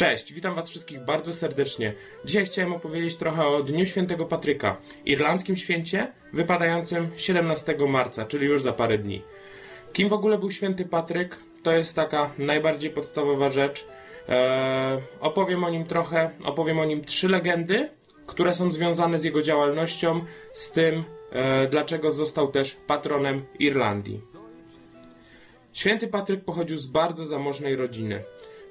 Cześć, witam Was wszystkich bardzo serdecznie. Dzisiaj chciałem opowiedzieć trochę o Dniu Świętego Patryka, irlandzkim święcie wypadającym 17 marca, czyli już za parę dni. Kim w ogóle był Święty Patryk? To jest taka najbardziej podstawowa rzecz. Eee, opowiem o nim trochę, opowiem o nim trzy legendy, które są związane z jego działalnością, z tym, e, dlaczego został też patronem Irlandii. Święty Patryk pochodził z bardzo zamożnej rodziny.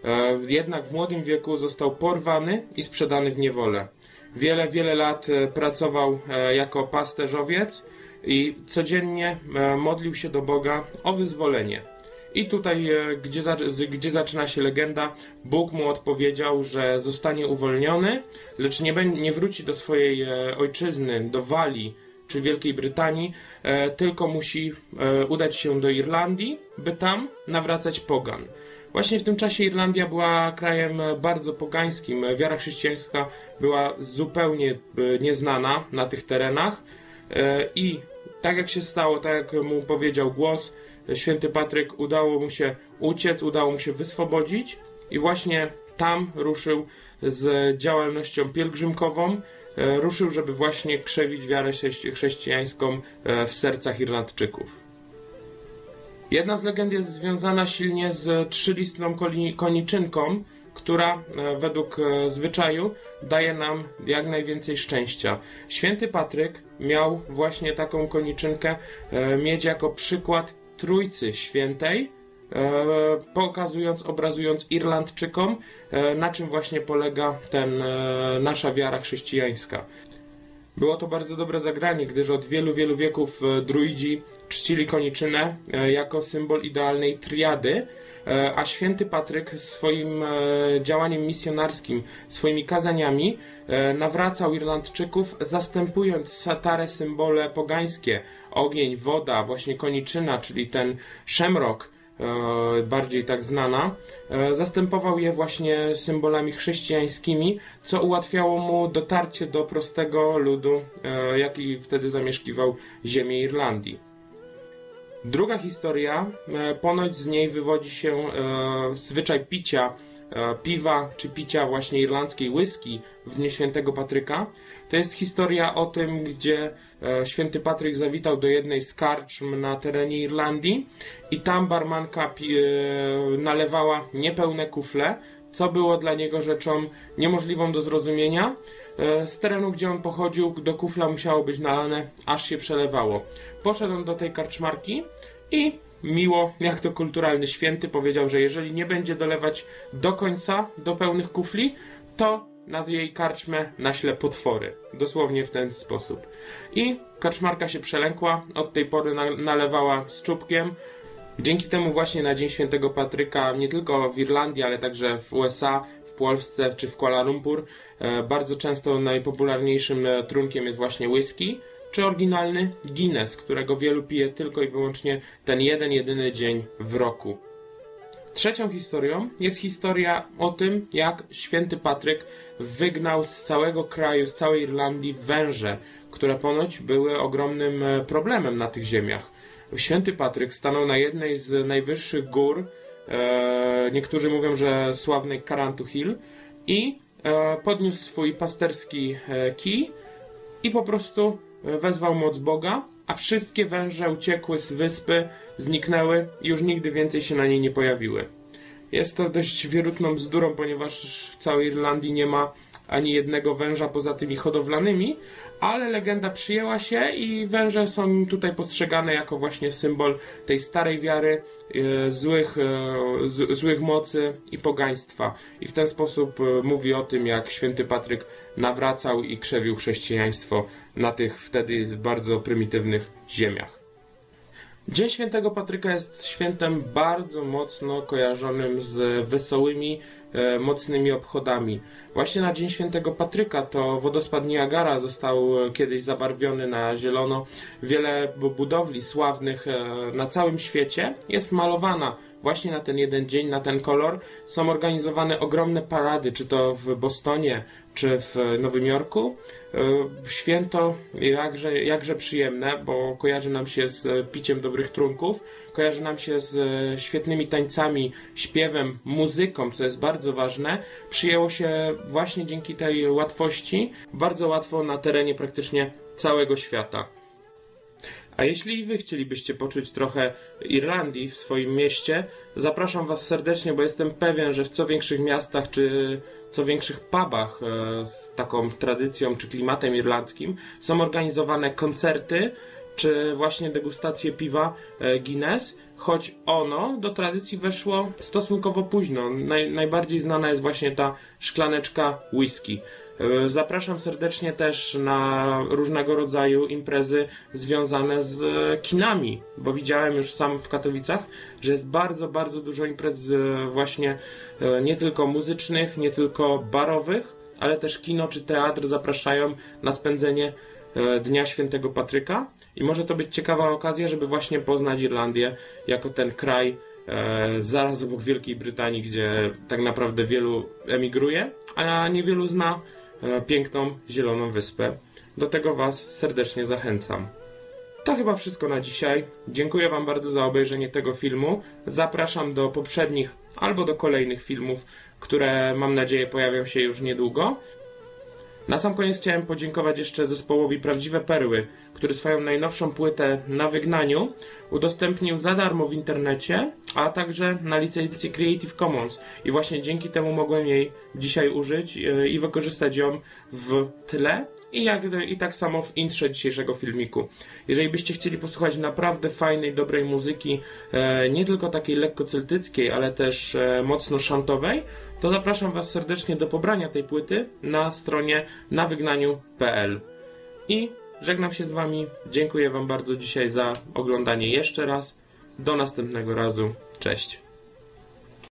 E, jednak w młodym wieku został porwany i sprzedany w niewolę. Wiele, wiele lat e, pracował e, jako pasterzowiec i codziennie modlił się do Boga o wyzwolenie. I tutaj, gdzie, gdzie zaczyna się legenda, Bóg mu odpowiedział, że zostanie uwolniony, lecz nie, nie wróci do swojej ojczyzny, do Walii czy Wielkiej Brytanii, tylko musi udać się do Irlandii, by tam nawracać pogan. Właśnie w tym czasie Irlandia była krajem bardzo pogańskim. Wiara chrześcijańska była zupełnie e, nieznana na tych terenach e, i tak jak się stało, tak jak mu powiedział głos, święty Patryk udało mu się uciec, udało mu się wyswobodzić i właśnie tam ruszył z działalnością pielgrzymkową, e, ruszył, żeby właśnie krzewić wiarę chrześcijańską w sercach Irlandczyków. Jedna z legend jest związana silnie z trzylistną koniczynką, która e, według e, zwyczaju daje nam jak najwięcej szczęścia. Święty Patryk miał właśnie taką koniczynkę e, mieć jako przykład Trójcy Świętej, pokazując, obrazując Irlandczykom, na czym właśnie polega ten, nasza wiara chrześcijańska. Było to bardzo dobre zagranie, gdyż od wielu, wielu wieków e, druidzi czcili koniczynę e, jako symbol idealnej triady, e, a święty Patryk swoim działaniem misjonarskim, swoimi kazaniami nawracał Irlandczyków, zastępując satare symbole pogańskie, ogień, woda, właśnie koniczyna, czyli ten szemrok, bardziej tak znana, e, zastępował je właśnie symbolami chrześcijańskimi, co ułatwiało mu dotarcie do prostego ludu, e, jaki wtedy zamieszkiwał ziemię Irlandii. Druga historia, ponoć z niej wywodzi się zwyczaj picia E, piwa czy picia właśnie irlandzkiej whisky w Dniu Świętego Patryka. To jest historia o tym, gdzie e, Święty Patryk zawitał do jednej z karczm na terenie Irlandii i tam barmanka e, nalewała niepełne kufle, co było dla niego rzeczą niemożliwą do zrozumienia. Z terenu, gdzie on pochodził, do kufla musiało być nalane, aż się przelewało. Poszedł on do tej karczmarki i miło, jak to kulturalny święty, powiedział, że jeżeli nie będzie dolewać do końca, do pełnych kufli, to na jej karczmę naśle potwory. Dosłownie w ten sposób. I karczmarka się przelękła, od tej pory nalewała z czubkiem. Dzięki temu właśnie na Dzień Świętego Patryka, nie tylko w Irlandii, ale także w USA, w Polsce czy w Kuala Lumpur, e, bardzo często najpopularniejszym e, trunkiem jest właśnie whisky czy oryginalny Guinness, którego wielu pije tylko i wyłącznie ten jeden, jedyny dzień w roku. Trzecią historią jest historia o tym, jak święty Patryk wygnał z całego kraju, z całej Irlandii węże, które ponoć były ogromnym e, problemem na tych ziemiach. Święty Patryk stanął na jednej z najwyższych gór, e, niektórzy mówią, że sławnej Carantu Hill, i e, podniósł swój pasterski kij i po prostu wezwał moc Boga, a wszystkie węże uciekły z wyspy, zniknęły i już nigdy więcej się na niej nie pojawiły. Jest to dość wierutną bzdurą, ponieważ w całej Irlandii nie ma ani jednego węża poza tymi hodowlanymi, ale legenda przyjęła się i węże są tutaj postrzegane jako właśnie symbol tej starej wiary, e, złych, e, złych mocy i pogaństwa. I w ten sposób e, mówi o tym, jak święty Patryk nawracał i krzewił chrześcijaństwo na tych wtedy bardzo prymitywnych ziemiach. Dzień Świętego Patryka jest świętem bardzo mocno kojarzonym z wesołymi, e, mocnymi obchodami. Właśnie na Dzień Świętego Patryka to wodospad Niagara został kiedyś zabarwiony na zielono. Wiele budowli sławnych e, na całym świecie jest malowana właśnie na ten jeden dzień, na ten kolor są organizowane ogromne parady, czy to w Bostonie, czy w Nowym Jorku. E, Święto jakże, jakże przyjemne, bo kojarzy nam się z piciem dobrych trunków, kojarzy nam się z świetnymi tańcami, śpiewem, muzyką, co jest bardzo ważne. Przyjęło się właśnie dzięki tej łatwości bardzo łatwo na terenie praktycznie całego świata. A jeśli wy chcielibyście poczuć trochę Irlandii w swoim mieście, zapraszam was serdecznie, bo jestem pewien, że w co większych miastach czy co większych pubach e, z taką tradycją czy klimatem irlandzkim są organizowane koncerty czy właśnie degustacje piwa e, Guinness, choć ono do tradycji weszło stosunkowo późno. Naj, najbardziej znana jest właśnie ta szklaneczka whisky. E, Zapraszam serdecznie też na różnego rodzaju imprezy związane z kinami, bo widziałem już sam w Katowicach, że jest bardzo, bardzo dużo imprez e, właśnie e, nie tylko muzycznych, nie tylko barowych, ale też kino czy teatr zapraszają na spędzenie e, Dnia Świętego Patryka i może to być ciekawa okazja, żeby właśnie poznać Irlandię jako ten kraj e, zaraz obok Wielkiej Brytanii, gdzie tak naprawdę wielu emigruje, a niewielu zna e, piękną Zieloną Wyspę. Do tego Was serdecznie zachęcam. To chyba wszystko na dzisiaj. Dziękuję Wam bardzo za obejrzenie tego filmu. Zapraszam do poprzednich albo do kolejnych filmów, które mam nadzieję pojawią się już niedługo. Na sam koniec chciałem podziękować jeszcze zespołowi Prawdziwe Perły, który swoją najnowszą płytę na wygnaniu udostępnił za darmo w internecie, a także na licencji Creative Commons. I właśnie dzięki temu mogłem jej dzisiaj użyć e, i wykorzystać ją w tle i, jak, i tak samo w intrze dzisiejszego filmiku. Jeżeli byście chcieli posłuchać naprawdę fajnej, dobrej muzyki, e, nie tylko takiej lekko celtyckiej, ale też e, mocno szantowej, to zapraszam Was serdecznie do pobrania tej płyty na stronie nawygnaniu.pl. I żegnam się z Wami. Dziękuję Wam bardzo dzisiaj za oglądanie jeszcze raz. Do następnego razu. Cześć.